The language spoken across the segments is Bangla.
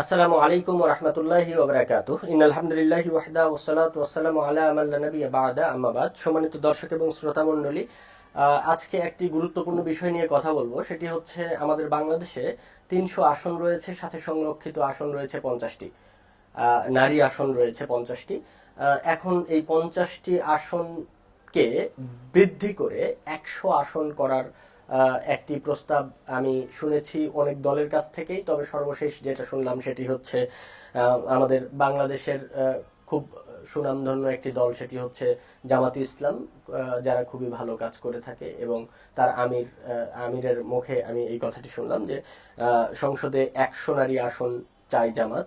আসসালামু আলাইকুম রহমতুল্লাহি ওবরাকাত ইন আলহামদুলিল্লাহ ওয়াহদা ওসালাত ওয়াসালামু আলা আমাল্লা নবী বাদা। আম্মাবাদ সম্মানিত দর্শক এবং শ্রোতা মণ্ডলী আহ, আজকে একটি গুরুত্বপূর্ণ বিষয় নিয়ে কথা বলব। সেটি হচ্ছে আমাদের বাংলাদেশে তিনশো আসন রয়েছে সাথে সংরক্ষিত আসন রয়েছে পঞ্চাশটি। নারী আসন রয়েছে পঞ্চাশটি। এখন এই পঞ্চাশটি আসনকে বৃদ্ধি করে একশো আসন করার একটি প্রস্তাব আমি শুনেছি অনেক দলের কাছ থেকেই, তবে সর্বশেষ যেটা শুনলাম সেটি হচ্ছে আমাদের বাংলাদেশের খুব সুনামধন্য একটি দল সেটি হচ্ছে জামাতি ইসলাম যারা খুবই ভালো কাজ করে থাকে এবং তার আমির আমিরের মুখে আমি এই কথাটি শুনলাম যে সংসদে একশো নারী আসন চাই জামাত।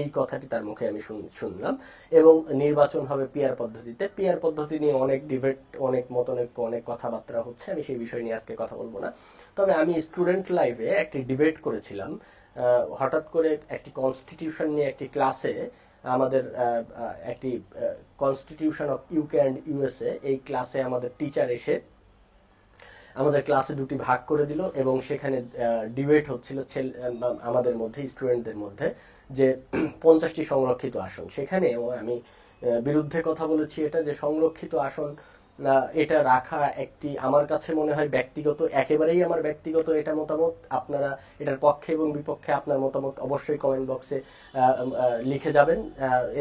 এই কথাটি তার মুখে আমি শুন- শুনলাম এবং নির্বাচন হবে পিয়ার পদ্ধতিতে। পিয়ার পদ্ধতি নিয়ে অনেক ডিবেট অনেক মত অনেক অনেক কথাবার্তা হচ্ছে। আমি সেই বিষয় নিয়ে আজকে কথা বলব না। তবে আমি স্টুডেন্ট লাইফে একটি ডিবেট করেছিলাম হঠাৎ করে একটি কনস্টিটিউশন নিয়ে একটি ক্লাসে আমাদের একটি constitution of UK and USA এই ক্লাসে আমাদের টিচার এসে আমাদের ক্লাসে দুটি ভাগ করে দিল এবং সেখানে ডিবেট হচ্ছিল ছেলে- আম- আমাদের মধ্যে স্টুডেন্টদের মধ্যে, যে পঞ্চাশটি সংরক্ষিত আসন। সেখানে আমি বিরুদ্ধে কথা বলেছি এটা যে সংরক্ষিত আসন এটা রাখা একটি, আমার কাছে মনে হয় ব্যক্তিগত, একেবারেই আমার ব্যক্তিগত এটা মতামত। আপনারা এটার পক্ষে এবং বিপক্ষে আপনার মতামত অবশ্যই কমেন্ট বক্সে লিখে যাবেন।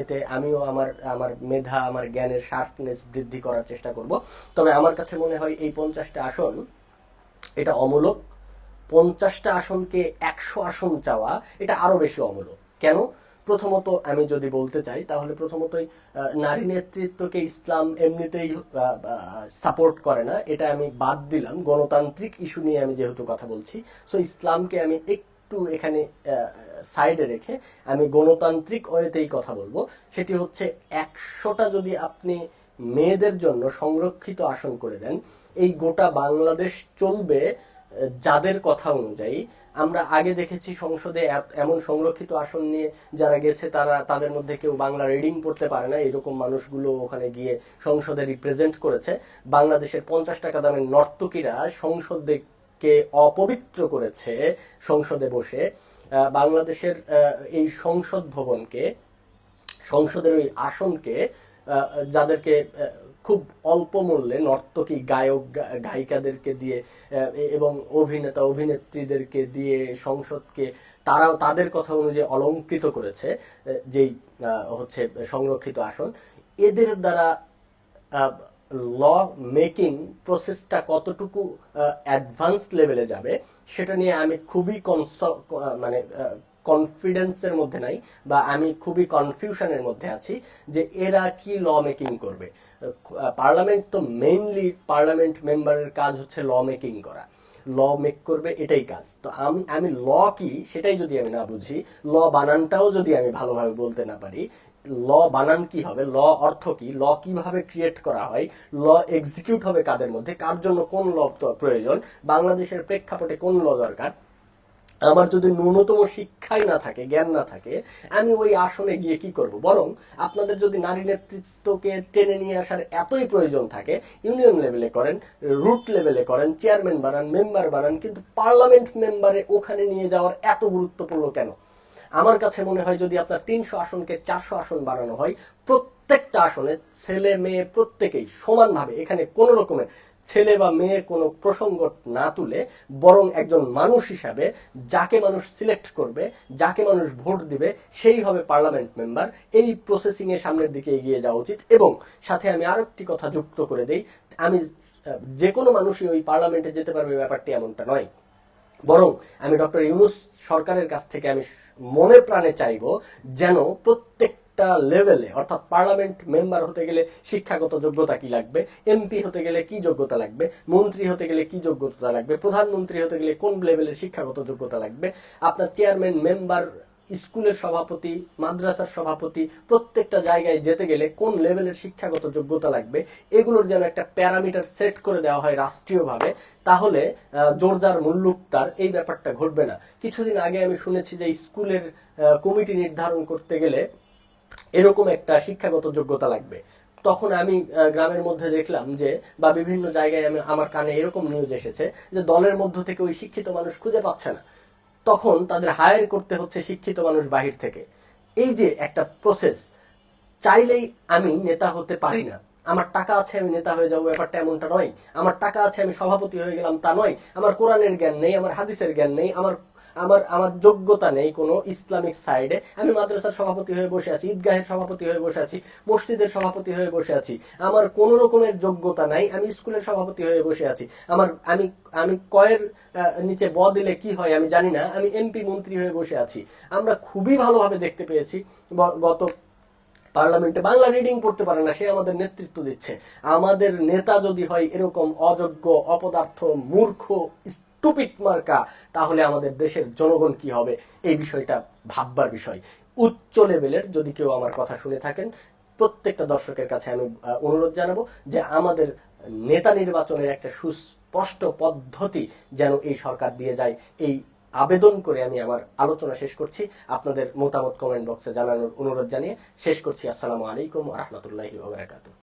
এতে আমিও আমার আমার মেধা, আমার জ্ঞানের শার্পনেস বৃদ্ধি করার চেষ্টা করব। তবে আমার কাছে মনে হয় এই পঞ্চাশটা আসন, এটা অমূলক। পঞ্চাশটা আসনকে একশো আসন চাওয়া, এটা আরও বেশি অমূলক। কেন? প্রথমত আমি যদি বলতে চাই, তাহলে প্রথমতই নারী নেতৃত্বকে ইসলাম এমনিতেই সাপোর্ট করে না। এটা আমি বাদ দিলাম। গণতান্ত্রিক ইস্যু নিয়ে আমি যেহেতু কথা বলছি সো ইসলামকে আমি একটু এখানে সাইডে রেখে আমি গণতান্ত্রিক ওয়েতেই কথা বলব। সেটি হচ্ছে একশোটা যদি আপনি মেয়েদের জন্য সংরক্ষিত আসন করে দেন, এই গোটা বাংলাদেশ চলবে যাদের কথা অনুযায়ী, আমরা আগে দেখেছি সংসদে এমন সংরক্ষিত আসন নিয়ে যারা গেছে, তারা, তাদের মধ্যে কেউ বাংলা রিডিং পড়তে পারে না। এরকম মানুষগুলো ওখানে গিয়ে সংসদে রিপ্রেজেন্ট করেছে। বাংলাদেশের পঞ্চাশ টাকা দামের নর্তকীরা সংসদকে অপবিত্র করেছে সংসদে বসে। বাংলাদেশের এই সংসদ ভবনকে, সংসদের ওই আসনকে যাদেরকে খুব অল্প মূল্যে নর্তকী গায়ক গায়িকাদেরকে দিয়ে এবং অভিনেতা, অভিনেত্রীদেরকে দিয়ে সংসদকে, তারাও তাদের কথা অনুযায়ী অলঙ্কৃত করেছে যেই হচ্ছে সংরক্ষিত আসন। এদের দ্বারা ল মেকিং প্রসেসটা কতটুকু অ্যাডভান্স লেভেলে যাবে, সেটা নিয়ে আমি খুবই কনস- মানে কনফিডেন্সের মধ্যে নাই, বা আমি খুবই কনফিউশনের মধ্যে আছি যে এরা কি ল মেকিং করবে। পার্লামেন্ট তো মেইনলি পার্লামেন্ট মেম্বারের কাজ হচ্ছে ল মেকিং করা। ল মেক করবে, এটাই কাজ। তো আমি আমি ল কি, সেটাই যদি আমি না বুঝি ল বানানটাও যদি আমি ভালোভাবে বলতে না পারি ল বানান কি হবে ল অর্থ কি ল কীভাবে ক্রিয়েট করা হয় ল এক্সিকিউট হবে কাদের মধ্যে, কার জন্য কোন ল প্রয়োজন, বাংলাদেশের প্রেক্ষাপটে কোন ল দরকার আমার যদি ন্যূনতম শিক্ষাই না থাকে, জ্ঞান না থাকে, আমি ওই আসনে গিয়ে কি করব? বরং আপনাদের যদি নারী নেতৃত্বকে টেনে নিয়ে আসার এতই প্রয়োজন থাকে, ইউনিয়ন লেভেলে করেন, রুট লেভেলে করেন, চেয়ারম্যান বানান, মেম্বার বানান, কিন্তু পার্লামেন্ট মেম্বারে ওখানে নিয়ে যাওয়ার এত গুরুত্বপূর্ণ কেন? আমার কাছে মনে হয় যদি আপনার তিনশো আসনকে চারশো আসন বানানো হয়, প্রত্যেকটা আসনে ছেলে, মেয়ে প্রত্যেকেই সমানভাবে এখানে কোনো রকমের ছেলে বা মেয়ে কোনো প্রসঙ্গ না তুলে বরং একজন মানুষ হিসাবে যাকে মানুষ সিলেক্ট করবে, যাকে মানুষ ভোট দিবে, সেই হবে পার্লামেন্ট মেম্বার এই প্রসেসিং এর সামনের দিকে এগিয়ে যাওয়া উচিত। এবং সাথে আমি আরও একটি কথা যুক্ত করে দেই, আমি, যে কোনো মানুষই ওই পার্লামেন্টে যেতে পারবে, ব্যাপারটি এমনটা নয়। বরং আমি ডক্টর ইউনুস সরকারের কাছ থেকে আমি মনে প্রাণে চাইব যেন প্রত্যেকটা লেভেলে অর্থাৎ পার্লামেন্ট মেম্বার হতে গেলে শিক্ষাগত যোগ্যতা কি লাগবে? এমপি হতে গেলে কি যোগ্যতা লাগবে? মন্ত্রী হতে গেলে কি যোগ্যতা লাগবে? প্রধানমন্ত্রী হতে গেলে কোন লেভেলের শিক্ষাগত যোগ্যতা লাগবে? আপনার চেয়ারম্যান মেম্বার স্কুলের সভাপতি মাদ্রাসার সভাপতি প্রত্যেকটা জায়গায় যেতে গেলে কোন লেভেলের শিক্ষাগত যোগ্যতা লাগবে? এগুলোর যেন একটা প্যারামিটার সেট করে দেওয়া হয় রাষ্ট্রীয়ভাবে তাহলে আহ, জোরজার মুল্লুকতার এই ব্যাপারটা ঘটবে না। কিছুদিন আগে আমি শুনেছি যে স্কুলের কমিটি নির্ধারণ করতে গেলে এরকম একটা শিক্ষাগত যোগ্যতা লাগবে। তখন আমি গ্রামের মধ্যে দেখলাম যে, বা বিভিন্ন জায়গায় আমি, আমার কানে এরকম নিউজ এসেছে যে, দলের মধ্য থেকে ওই শিক্ষিত মানুষ খুঁজে পাচ্ছে না। তখন তাদের হায়ার করতে হচ্ছে শিক্ষিত মানুষ বাহির থেকে। এই যে একটা প্রসেস চাইলেই আমি নেতা হতে পারি না। আমার টাকা আছে, আমি নেতা হয়ে যাব, ব্যাপারটা এমনটা নয়। আমার টাকা আছে, আমি সভাপতি হয়ে গেলাম, তা নয়। আমার কোরআনের জ্ঞান নেই, আমার হাদিসের জ্ঞান নেই, আমার আমার আমার যোগ্যতা নেই কোনো ইসলামিক সাইডে। আমি মাদ্রাসার সভাপতি হয়ে বসে আছি, ঈদগাহের সভাপতি হয়ে বসে আছি, মসজিদের সভাপতি হয়ে বসে আছি। আমার কোন রকমের যোগ্যতা নাই, আমি স্কুলের সভাপতি হয়ে বসে আছি। আমার, আমি আমি কয়ের নিচে ব দিলে কি হয় আমি জানি না, আমি এমপি মন্ত্রী হয়ে বসে আছি। আমরা খুবই ভালোভাবে দেখতে পেয়েছি গত পার্লামেন্টে বাংলা রিডিং পড়তে পারে না, সে আমাদের নেতৃত্ব দিচ্ছে। আমাদের নেতা যদি হয় এরকম অযোগ্য, অপদার্থ, মূর্খ স্টুপিট মার্কা, তাহলে আমাদের দেশের জনগণ কি হবে? এই বিষয়টা ভাববার বিষয়। উচ্চ লেভেলের যদি কেউ আমার কথা শুনে থাকেন, প্রত্যেকটা দর্শকের কাছে আমি অনুরোধ জানাব যে আমাদের নেতা নির্বাচনের একটা সুস্পষ্ট পদ্ধতি যেন এই সরকার দিয়ে যায়, এই আবেদন করে আমি আমার আলোচনা শেষ করছি। আপনাদের মতামত কমেন্ট বক্সে জানানোর অনুরোধ জানিয়ে শেষ করছি। আসসালামু আলাইকুম রহমতুল্লাহি